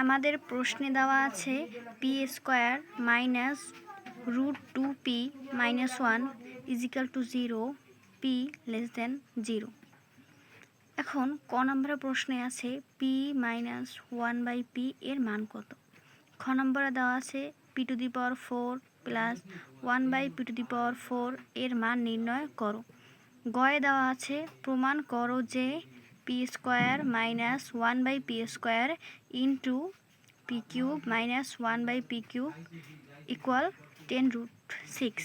আমাদের প্রশ্নে দেওয়া আছে P square minus root two P minus one equal to zero P less than zero এখন ক নম্বরের প্রশ্নে আছে P minus one by P এর মান কত? খ নম্বরে দেওয়া আছে P to the power four plus one by P to the power four এর মান নির্ণয় করো। গয়ে দেওয়া আছে প্রমাণ করো যে P square minus one by P square into P cube minus one by P cube equal ten root six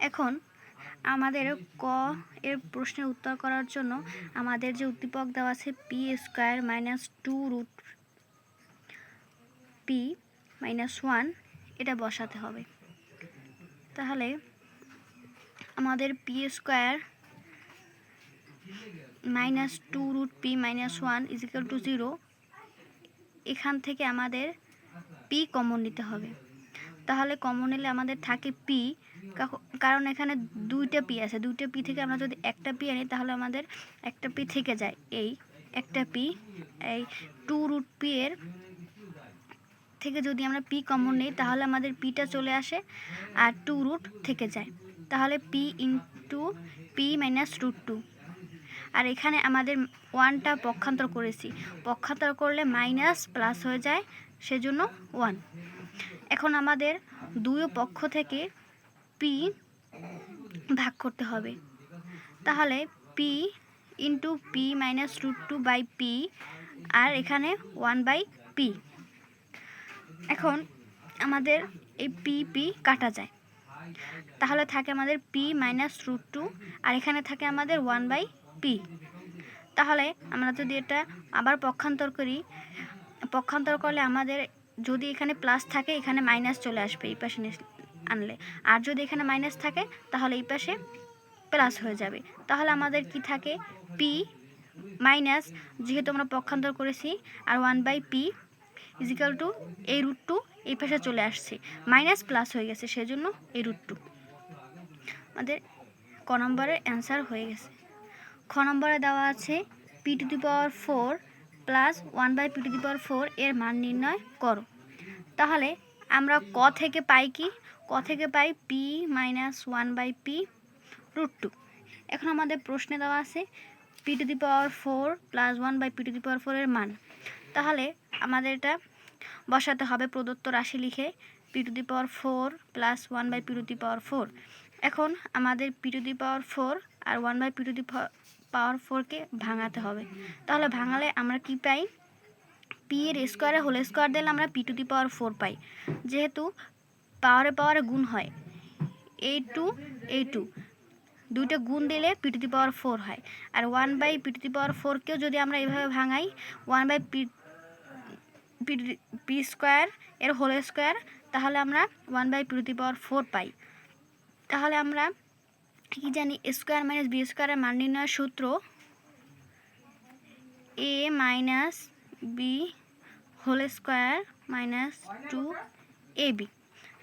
এখন আমাদের ক এর প্রশ্নের উত্তর করার জন্য আমাদের যে উদ্দীপক দেওয়া আছে P square minus two root P minus one এটা বসাতে হবে। তাহলে আমাদের P square minus two root P minus one equal to zero এখান থেকে আমাদের পি কমন নিতে হবে। তাহলে কমন নিলে আমাদের থাকে পি কারণ এখানে দুইটা পি আছে। দুইটা পি থেকে আমরা যদি একটা পি আনি, তাহলে আমাদের একটা পি থেকে যায়। এই একটা পি এই টু রুট পি এর থেকে যদি আমরা পি কমন নিই, তাহলে আমাদের পিটা চলে আসে আর টু রুট থেকে যায়। তাহলে P into P minus root two আর এখানে আমাদের ওয়ানটা পক্ষান্তর করেছি। পক্ষান্তর করলে মাইনাস প্লাস হয়ে যায়, সেজন্য ওয়ান এখন আমাদের দুই পক্ষ থেকে পি ভাগ করতে হবে। তাহলে P into P minus root two by P আর এখানে ওয়ান বাই পি এখন আমাদের এই পি পি কাটা যায়। তাহলে থাকে আমাদের পি মাইনাস রুট টু আর এখানে থাকে আমাদের ওয়ান বাই পি। তাহলে আমরা যদি এটা আবার পক্ষান্তর করি, পক্ষান্তর করলে আমাদের যদি এখানে প্লাস থাকে, এখানে মাইনাস চলে আসবে এই পাশে আনলে। আর যদি এখানে মাইনাস থাকে, তাহলে এই পাশে প্লাস হয়ে যাবে। তাহলে আমাদের কি থাকে? পি মাইনাস যেহেতু আমরা পক্ষান্তর করেছি, আর one by P equal to এই রুট টু এই পাশে চলে আসছে। মাইনাস প্লাস হয়ে গেছে, সেজন্য এই রুট টু আমাদের ক নম্বরের অ্যান্সার হয়ে গেছে। খ নম্বরে দেওয়া আছে P to the power four plus one by P to the power four এর মান নির্ণয় করো। তাহলে আমরা ক থেকে পাই কি? ক থেকে পাই P minus one by P root two. এখন আমাদের প্রশ্নে দেওয়া আছে P to the power four plus one by P to the power ফোরের মান। তাহলে আমাদের এটা বসাতে হবে প্রদত্ত রাশি লিখে P to the power four plus one by P to the power four. এখন আমাদের P to the power four R one by P to the power ফোরকে ভাঙাতে হবে। তাহলে ভাঙালে আমরা কি পাই? পি এর স্কোয়ারে হোল স্কোয়ার দিলে আমরা P to the power four পাই। যেহেতু পাওয়ারে পাওয়ারে গুণ হয় এই টু এই টু দুইটা গুণ দিলে P to the power four হয়। আর one by P to the power ফোরকেও যদি আমরা এইভাবে ভাঙাই one by P P square এর হোল স্কোয়ার তাহলে আমরা one by P to the power four পাই। তাহলে আমরা কি জানি, স্কোয়ার মাইনাস বি স্কোয়ারের মান নির্ণয়ের সূত্র A minus B whole square minus two A B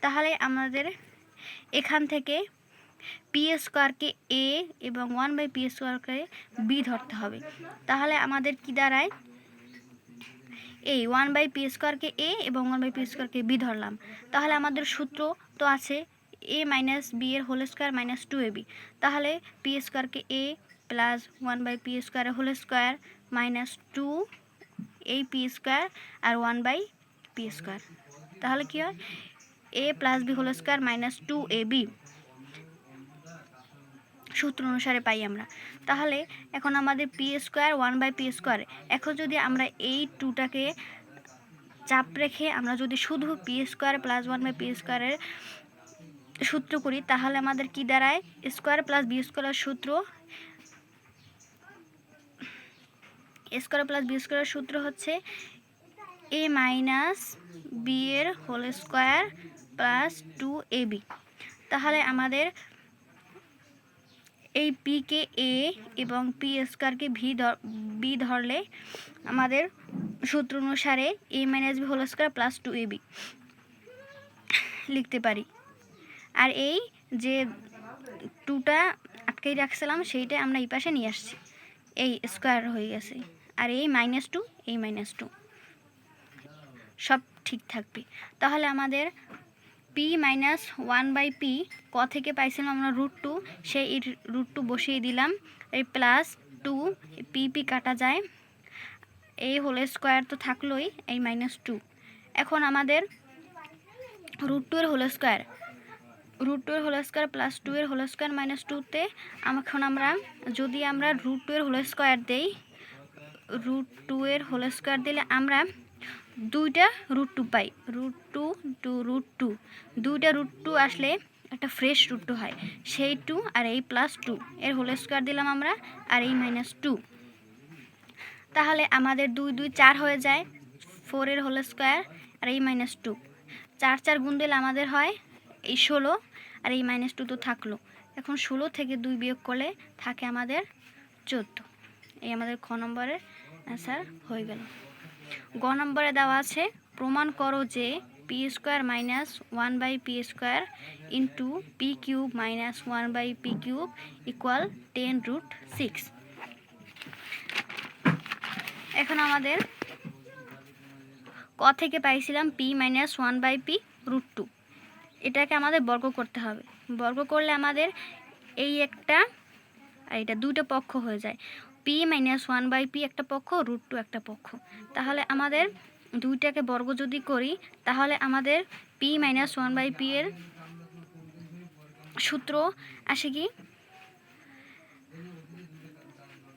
তাহলে আমাদের এখান থেকে পি স্কোয়ারকে এ এবং ওয়ান বাই পি স্কোয়ারকে বি ধরতে হবে। তাহলে আমাদের কি দাঁড়ায়? এই ওয়ান বাই পি স্কোয়ারকে এ এবং ওয়ান বাই পি স্কোয়ারকে বি ধরলাম। তাহলে আমাদের সূত্র তো আছে এ মাইনাস বি এর whole square minus two A B তাহলে পি স্কোয়ারকে A plus one by P স্কোয়ারের হোল স্কোয়ার মাইনাস টু এই পি স্কোয়ার আর ওয়ান বাই পি স্কোয়ার তাহলে কী হয়? A plus B whole square minus two A B সূত্র অনুসারে পাই আমরা। তাহলে এখন আমাদের P square one by P square এখন যদি আমরা এই টুটাকে চাপ রেখে আমরা যদি শুধু P square plus one by P স্কোয়ারের সূত্র করি, তাহলে আমাদের কি দাঁড়ায়? স্কোয়ার প্লাস বি স্কোয়ারের সূত্র। স্কোয়ার প্লাস বি স্কোয়ারের সূত্র হচ্ছে এ মাইনাস বি এর whole square plus two A B. তাহলে আমাদের এই পিকে এ এবং পি স্কোয়ারকে ভি বি ধরলে আমাদের সূত্র অনুসারে A minus B whole square plus two A B. লিখতে পারি। আর এই যে টুটা আটকেই রাখছিলাম সেইটা আমরা এই পাশে নিয়ে আসছি। এই স্কোয়ার হয়ে গেছে। আর এই মাইনাস টু এই মাইনাস টু সব ঠিক থাকবে। তাহলে আমাদের P minus one by P ক থেকে পাইছিলাম আমরা রুট টু সেই রুট টু বসিয়ে দিলাম। এই প্লাস টু পি পি কাটা যায়। এই হোল স্কোয়ার তো থাকলোই, এই মাইনাস টু এখন আমাদের রুট টু এর হোল স্কোয়ার রুট টু এর হোল স্কোয়ার প্লাস টু এর হোল স্কোয়ার মাইনাস টুতে এখন আমরা, যদি আমরা রুট টু এর হোল স্কোয়ার দেই রুট টু এর হোল স্কোয়ার দিলে আমরা দুইটা রুট টু পাই। Root two two root two দুইটা রুট টু আসলে একটা ফ্রেশ রুট টু হয়। সেই টু আর এই প্লাস টু এর হোল স্কোয়ার দিলাম আমরা আর এই মাইনাস টু তাহলে আমাদের দুই দুই, চার হয়ে যায়। ফোরের হোল স্কোয়ার আর এই মাইনাস টু চার চার গুণ দিলে আমাদের হয় এই ষোলো আর এই মাইনাস টু তো থাকল। এখন ষোলো থেকে দুই বিয়োগ করলে থাকে আমাদের চোদ্দ। এই আমাদের খ নম্বরের অ্যান্সার হয়ে গেল। গ নম্বরে দেওয়া আছে, প্রমাণ করো যে P square minus one by P square into P cube minus one by P cube equal ten root six এখন আমাদের ক থেকে পাইছিলাম P minus one by P root two এটাকে আমাদের বর্গ করতে হবে। বর্গ করলে আমাদের এই একটা, আর এটা দুটো পক্ষ হয়ে যায়। P minus one by P একটা পক্ষ রুট টু একটা পক্ষ। তাহলে আমাদের দুইটাকে বর্গ যদি করি, তাহলে আমাদের P minus one by P এর সূত্র আসে কি?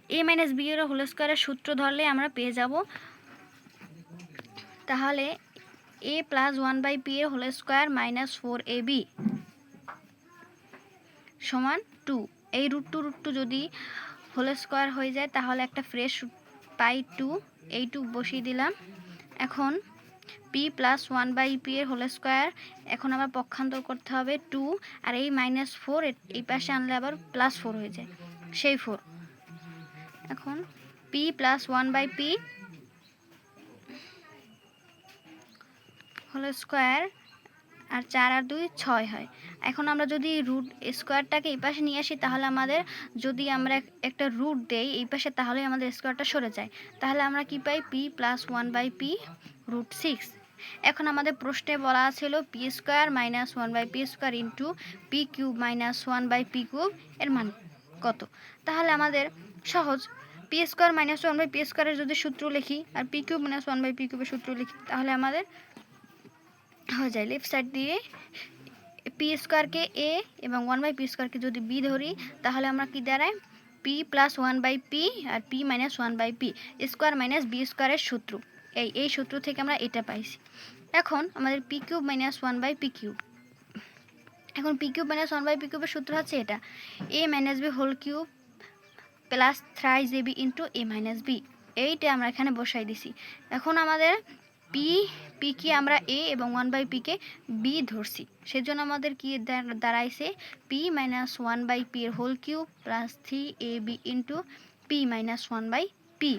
এ মাইনাস বি এর হোল স্কোয়ারের সূত্র ধরলে আমরা পেয়ে যাব। তাহলে A plus one by P এর whole square minus four A B সমান টু এই রুট টু রুট টু যদি হোল স্কোয়ার হয়ে যায়, তাহলে একটা ফ্রেশ পাই টু এই টু বসিয়ে দিলাম। এখন P plus one by P এর হোল স্কোয়ার এখন আবার পক্ষান্তর করতে হবে টু আর এই মাইনাস ফোর এই পাশে আনলে আবার প্লাস ফোর হয়ে যায়। সেই ফোর এখন P plus one by P whole square আর চার আর দুই ছয় হয়। এখন আমরা যদি রুট স্কোয়ারটাকে এই পাশে নিয়ে আসি, তাহলে আমাদের যদি আমরা একটা রুট দেই এই পাশে তাহলে আমাদের স্কোয়ারটা সরে যায়। তাহলে আমরা কি পাই? P plus one by P root six. এখন আমাদের প্রশ্নে বলা ছিল P square minus one by P square into P cube minus one by P cube এর মান কত? তাহলে আমাদের সহজ। P square minus one by P স্কোয়ারের যদি সূত্র লিখি, আর P cube minus one by P কিউবের সূত্র লিখি, তাহলে আমাদের হয়ে যায়। লেফট সাইড দিয়ে পি স্কোয়ারকে এ এবং ওয়ান বাই পি স্কোয়ারকে যদি বি ধরি, তাহলে আমরা কি দাঁড়ায় P plus one by P R P minus one by P square minus B স্কোয়ারের সূত্র। এই এই সূত্র থেকে আমরা এটা পাইছি। এখন আমাদের P cube minus one by P cube এখন P cube minus one by P কিউবের সূত্র হচ্ছে এটা। A minus B whole cube plus thrice A B into A minus B এইটা আমরা এখানে বসাই দিছি। এখন আমাদের পি পি কে আমরা এ এবং ওয়ান বাই পিকে বি ধরছি। সেজন্য আমাদের কি দাঁড়াইছে? P minus one by P এর whole cube plus three A B into P minus one by P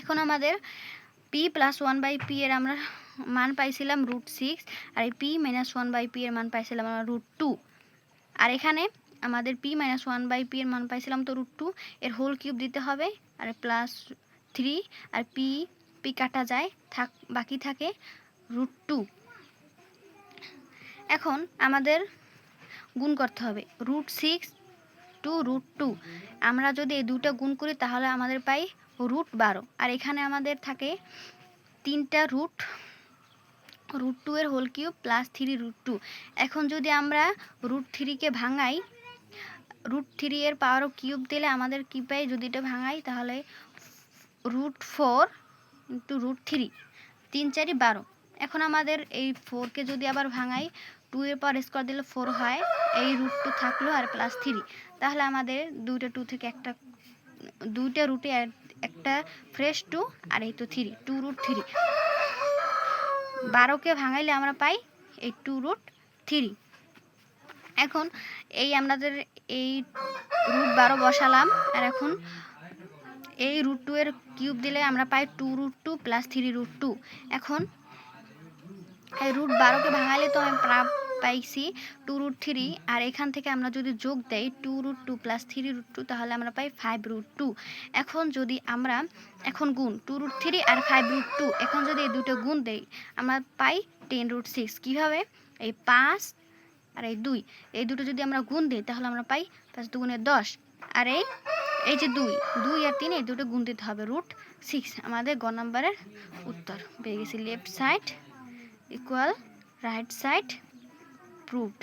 এখন আমাদের P plus one by P এর আমরা মান পাইছিলাম রুট সিক্স আর এই P minus one by P এর মান পাইছিলাম আমরা রুট টু আর এখানে আমাদের P minus one by P এর মান পাইছিলাম তো রুট টু এর হোল কিউব দিতে হবে আর প্লাস থ্রি আর পি পি কাটা যায়, থাক, বাকি থাকে রুট টু এখন আমাদের গুণ করতে হবে। Root six two root two. আমরা যদি এই দুটো গুণ করি, তাহলে আমাদের পাই রুট বারো। আর এখানে আমাদের থাকে তিনটা রুট রুট টু এর whole cube plus three root two. এখন যদি আমরা রুট থ্রিকে ভাঙাই, রুট থ্রি এর পাওয়ার কিউব দিলে আমাদের কি পাই? যদি এটা ভাঙাই, তাহলে root four into root three, তিন চারি বারো। এখন আমাদের এই ফোরকে যদি আবার ভাঙাই টু এর পর স্কোয়ার দিলে ফোর হয়, এই রুট টু থাকল আর প্লাস থ্রি তাহলে আমাদের দুইটা টু থেকে একটা, দুইটা রুটে একটা ফ্রেশ টু আর এই তো থ্রি টু রুট থ্রি বারোকে ভাঙাইলে আমরা পাই এই টু রুট থ্রি এখন এই আমাদের এই রুট বারো বসালাম, আর এখন এই রুট টু এর কিউব দিলে আমরা পাই two root two plus three root two এখন এই রুট বারোকে ভাঙালে তো আমি পাইছি টু রুট থ্রি আর এখান থেকে আমরা যদি যোগ দেই two root two plus three root two তাহলে আমরা পাই ফাইভ রুট টু এখন যদি আমরা, এখন গুণ টু রুট থ্রি আর ফাইভ রুট টু এখন যদি এই দুটো গুণ দেই, আমরা পাই টেন রুট সিক্স কীভাবে? এই পাঁচ আর এই দুই, এই দুটো যদি আমরা গুণ দিই, তাহলে আমরা পাই পাঁচ দুগুণে দশ। আর এই এই যে দুই দুই আর তিন, এই দুটো গুণ দিতে হবে রুট সিক্স আমাদের গ নাম্বারের উত্তর। পেয়ে গেছি left side equal right side proved